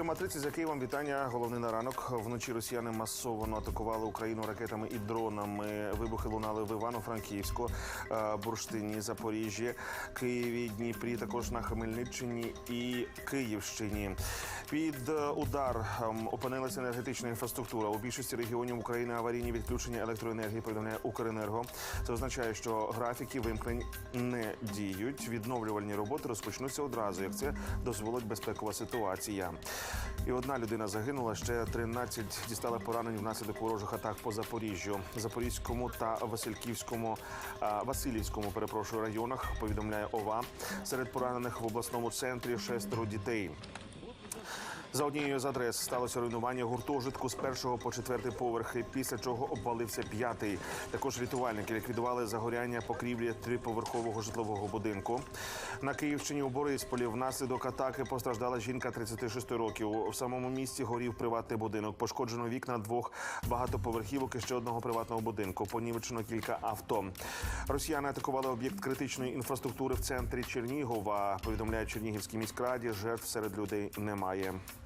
7.30 за Києвом. Вітання. Головний на ранок. Вночі росіяни масово атакували Україну ракетами і дронами. Вибухи лунали в Івано-Франківську, е, Бурштині, Запоріжжі, Києві, Дніпрі, також на Хмельниччині і Київщині. Під е, удар ем, опинилася енергетична інфраструктура. У більшості регіонів України аварійні відключення електроенергії повідомляє Укренерго. Це означає, що графіки вимкнень не діють. Відновлювальні роботи розпочнуться одразу, як це дозволить безпекова ситуація. І одна людина загинула, ще 13 дістали поранень внаслідок ворожих атак по Запоріжжю, Запорізькому та Васильківському Васильівському перепрошую районах. Повідомляє ОВА. Серед поранених в обласному центрі шестеро дітей. За однією з адрес сталося руйнування гуртожитку з першого по четвертий поверхи, після чого обвалився п'ятий. Також рятувальники ліквідували загоряння покрівлі триповерхового житлового будинку. На Київщині у Борисполі внаслідок атаки постраждала жінка 36 років. В самому місті горів приватний будинок. Пошкоджено вікна двох багатоповерхівок і ще одного приватного будинку. Понівечено кілька авто. Росіяни атакували об'єкт критичної інфраструктури в центрі Чернігова. Повідомляє Чернігівській міськраді. Жертв серед людей немає.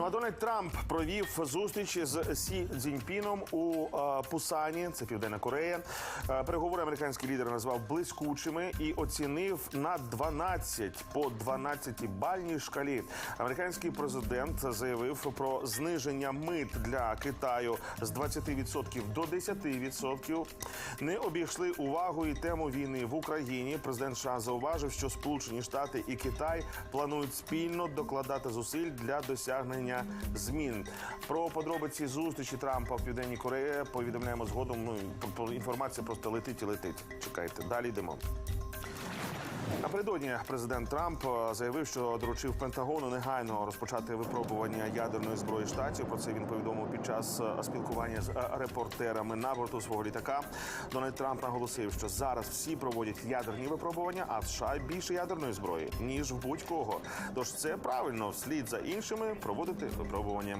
Ну Дональд Трамп провів зустріч з Сі Цзіньпіном у е, Пусані, це Південна Корея. Е, переговори американський лідер назвав блискучими і оцінив на 12 по 12 бальній шкалі. Американський президент заявив про зниження мит для Китаю з 20% до 10%. Не обійшли увагою тему війни в Україні. Президент США зауважив, що Сполучені Штати і Китай планують спільно докладати зусиль для досягнення змін. Про подробиці зустрічі Трампа в Південній Кореї повідомляємо згодом. Ну інформація просто летить і летить. Чекайте, далі йдемо. Напередодні президент Трамп е, заявив, що доручив Пентагону негайно розпочати випробування ядерної зброї штатів. Про це він повідомив під час е, спілкування з е, репортерами на борту свого літака. Дональд Трамп наголосив, що зараз всі проводять ядерні випробування, а в США більше ядерної зброї ніж в будь-кого. Тож це правильно вслід за іншими проводити випробування.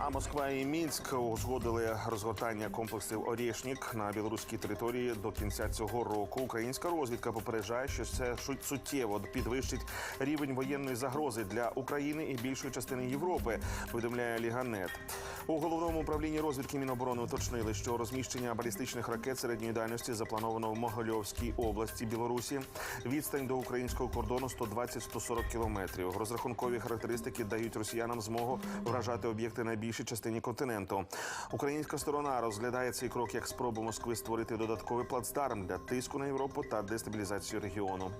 А Москва і Мінськ узгодили розгортання комплексів Орєшнік на білоруській території до кінця цього року. Українська розвідка попереджає, що це суттєво підвищить рівень воєнної загрози для України і більшої частини Європи. Повідомляє Ліганет. У головному управлінні розвідки Міноборони уточнили, що розміщення балістичних ракет середньої дальності заплановано в Могильовській області Білорусі. Відстань до українського кордону 120-140 кілометрів. Розрахункові характеристики дають росіянам змогу вражати об'єкти на більшій частині континенту. Українська сторона розглядає цей крок як спробу Москви створити додатковий плацдарм для тиску на Європу та дестабілізацію регіону.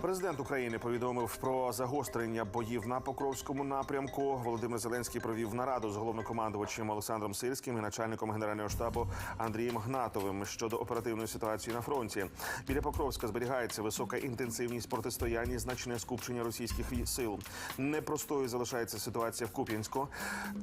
Президент України повідомив про загострення боїв на Покровському напрямку. Володимир Зеленський провів нараду з головнокомандувачем Олександром Сирським і начальником генерального штабу Андрієм Гнатовим щодо оперативної ситуації на фронті. Біля Покровська зберігається висока інтенсивність протистояння, значне скупчення російських сил. Непростою залишається ситуація в Куп'янську.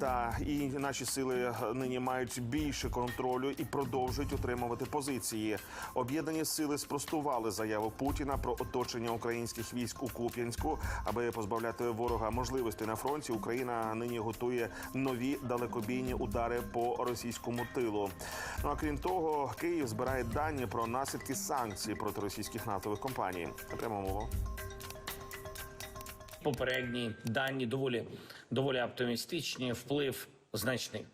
Та і наші сили нині мають більше контролю і продовжують утримувати позиції. Об'єднані сили спростували заяву Путіна про оточення українських військ у Куп'янську, аби позбавляти ворога можливостей на фронті. Україна нині готує нові далекобійні удари по російському тилу. Ну а крім того, Київ збирає дані про наслідки санкцій проти російських нафтових компаній. Прямо мова. попередні дані доволі доволі оптимістичні. Вплив значний.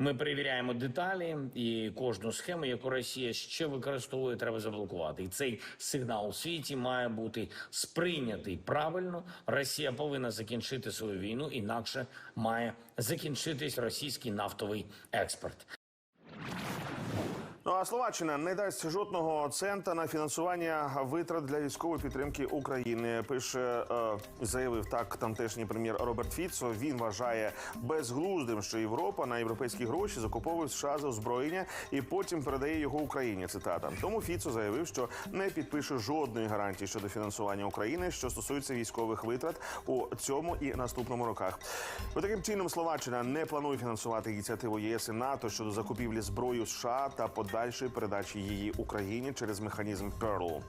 Ми перевіряємо деталі і кожну схему, яку Росія ще використовує, треба заблокувати. І цей сигнал у світі має бути сприйнятий правильно. Росія повинна закінчити свою війну, інакше має закінчитись російський нафтовий експорт. Ну а Словаччина не дасть жодного цента на фінансування витрат для військової підтримки України. Пише е, заявив так тамтешній прем'єр Роберт Фіцо. Він вважає безглуздим, що Європа на європейські гроші закуповує США за озброєння і потім передає його Україні. Цитата. Тому Фіцо заявив, що не підпише жодної гарантії щодо фінансування України, що стосується військових витрат у цьому і наступному роках. Бо таким чином Словаччина не планує фінансувати ініціативу ЄС і НАТО щодо закупівлі зброї США та подальшої передачі її Україні через механізм Перл.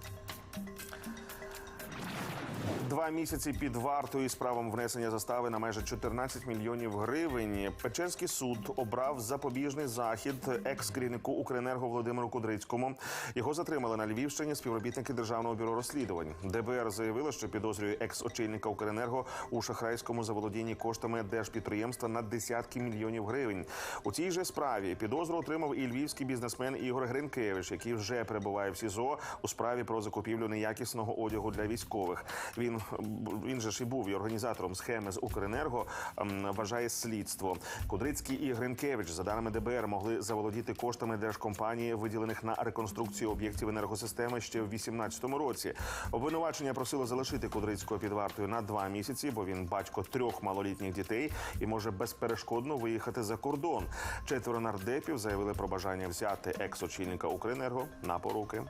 Два місяці під вартою із правом внесення застави на майже 14 мільйонів гривень. Печерський суд обрав запобіжний захід екс-керівнику Укренерго Володимиру Кудрицькому. Його затримали на Львівщині співробітники державного бюро розслідувань. ДБР заявило, що підозрює екс-очільника Укренерго у шахрайському заволодінні коштами держпідприємства на десятки мільйонів гривень. У цій же справі підозру отримав і львівський бізнесмен Ігор Гринкевич, який вже перебуває в СІЗО у справі про закупівлю неякісного одягу для військових. Він він же ж і був і організатором схеми з Укренерго. ем, Вважає слідство. Кудрицький і Гринкевич, за даними ДБР, могли заволодіти коштами держкомпанії, виділених на реконструкцію об'єктів енергосистеми ще в 2018 році. Обвинувачення просило залишити Кудрицького під вартою на два місяці, бо він батько трьох малолітніх дітей і може безперешкодно виїхати за кордон. Четверо нардепів заявили про бажання взяти екс-очільника Укренерго на поруки.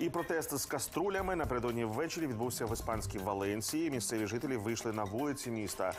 І протест з каструлями напередодні ввечері відбувся в іспанській Валенції. Місцеві жителі вийшли на вулиці міста.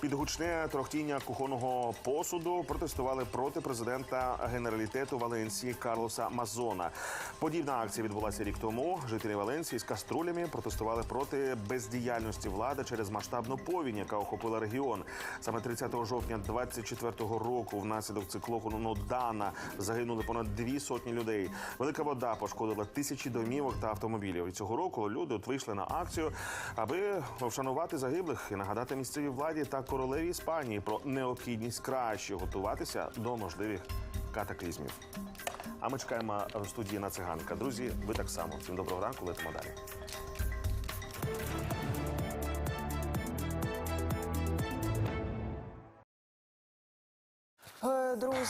Під гучне трохтіння кухонного посуду протестували проти президента генералітету Валенції Карлоса Мазона. Подібна акція відбулася рік тому. Жителі Валенції з каструлями протестували проти бездіяльності влади через масштабну повінь, яка охопила регіон. Саме 30 жовтня 24-го року внаслідок циклону Дана загинули понад дві сотні людей. Велика вода пошкодила тисячі домівок та автомобілів. І цього року люди от вийшли на акцію, аби вшанувати загиблих і нагадати місцевій владі та королеві Іспанії про необхідність краще готуватися до можливих катаклізмів. А ми чекаємо в студії на циганка. Друзі, ви так само. Всім доброго ранку, летимо далі.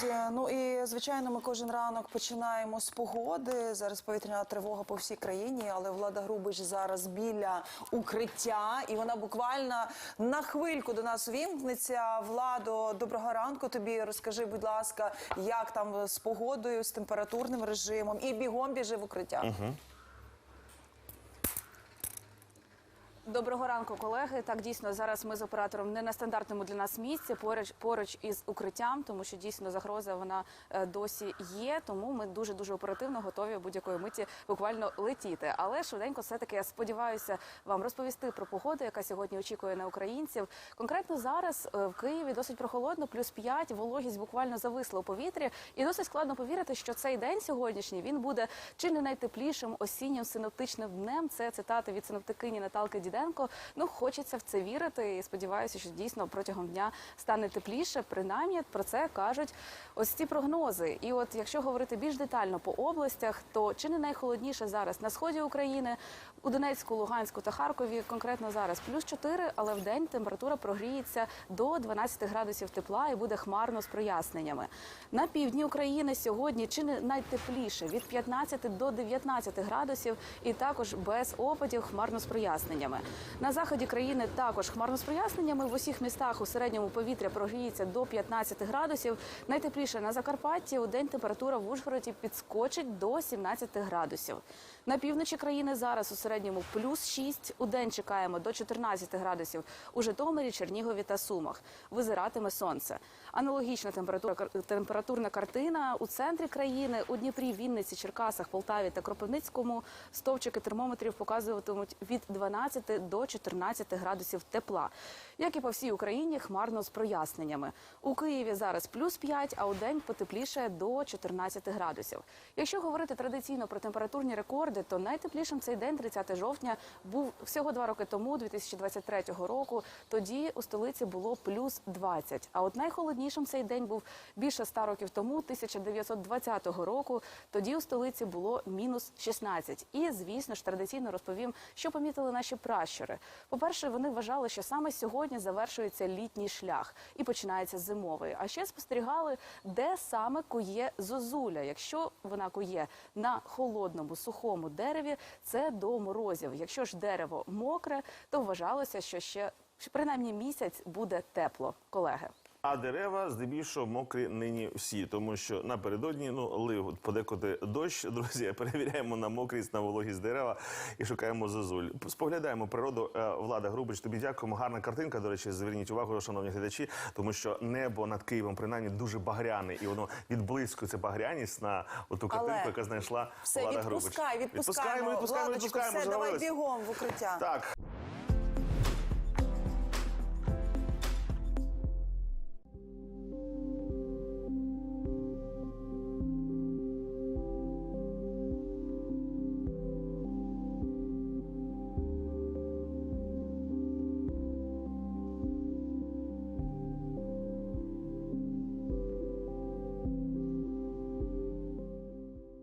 Друзі, ну і звичайно, ми кожен ранок починаємо з погоди. Зараз повітряна тривога по всій країні, але влада Грубич зараз біля укриття, і вона буквально на хвильку до нас увімкнеться. Владо, доброго ранку. Тобі розкажи, будь ласка, як там з погодою, з температурним режимом, і бігом біжи в укриття. Доброго ранку, колеги. Так дійсно зараз ми з оператором не на стандартному для нас місці, поруч поруч із укриттям, тому що дійсно загроза вона е, досі є. Тому ми дуже дуже оперативно готові будь-якої миті буквально летіти. Але швиденько, все таки я сподіваюся вам розповісти про погоду, яка сьогодні очікує на українців. Конкретно зараз е, в Києві досить прохолодно, плюс 5, вологість буквально зависла у повітрі, і досить складно повірити, що цей день сьогоднішній він буде чи не найтеплішим осіннім синоптичним днем. Це цитати від синоптикині Наталки Діденко. Ну хочеться в це вірити і сподіваюся, що дійсно протягом дня стане тепліше. Принаймні про це кажуть ось ці прогнози. І от якщо говорити більш детально по областях, то чи не найхолодніше зараз на сході України, у Донецьку, Луганську та Харкові, конкретно зараз плюс 4, але в день температура прогріється до 12 градусів тепла і буде хмарно з проясненнями. На півдні України сьогодні чи не найтепліше від 15 до 19 градусів, і також без опадів хмарно з проясненнями. На заході країни також хмарно з проясненнями. В усіх містах у середньому повітря прогріється до 15 градусів. Найтепліше на Закарпатті у день температура в Ужгороді підскочить до 17 градусів. На півночі країни зараз у середньому плюс 6. У день чекаємо до 14 градусів у Житомирі, Чернігові та Сумах. Визиратиме сонце. Аналогічна температура температурна картина у центрі країни у Дніпрі, Вінниці, Черкасах, Полтаві та Кропивницькому стовпчики термометрів показуватимуть від 12 до 14 градусів тепла. Як і по всій Україні, хмарно з проясненнями. У Києві зараз плюс 5, а у день потепліше до 14 градусів. Якщо говорити традиційно про температурні рекорди, то найтеплішим цей день, 30 жовтня, був всього два роки тому, 2023 року. Тоді у столиці було плюс 20. А от найхолоднішим цей день був більше 100 років тому, 1920 року. Тоді у столиці було мінус 16. І, звісно ж, традиційно розповім, що помітили наші пращури. По-перше, вони вважали, що саме сьогодні завершується літній шлях і починається зимовий. А ще спостерігали, де саме кує зозуля. Якщо вона кує на холодному сухому дереві, це до морозів. Якщо ж дерево мокре, то вважалося, що ще принаймні місяць буде тепло, колеги. А дерева здебільшого мокрі нині всі, тому що напередодні ну лив подекуди дощ. Друзі, перевіряємо на мокрість, на вологість дерева і шукаємо зозуль. Споглядаємо природу. Е, Влада Грубич, тобі дякуємо. Гарна картинка. До речі, зверніть увагу, шановні глядачі, тому що небо над Києвом принаймні дуже багряне, і воно відблискує це багряність на оту картинку, Але яка знайшла Все, Влада Грубич. відпускай, відпускаємо. Відпускаємо, відпускаємо, відпускаємо. все, давай бігом в укриття. Так.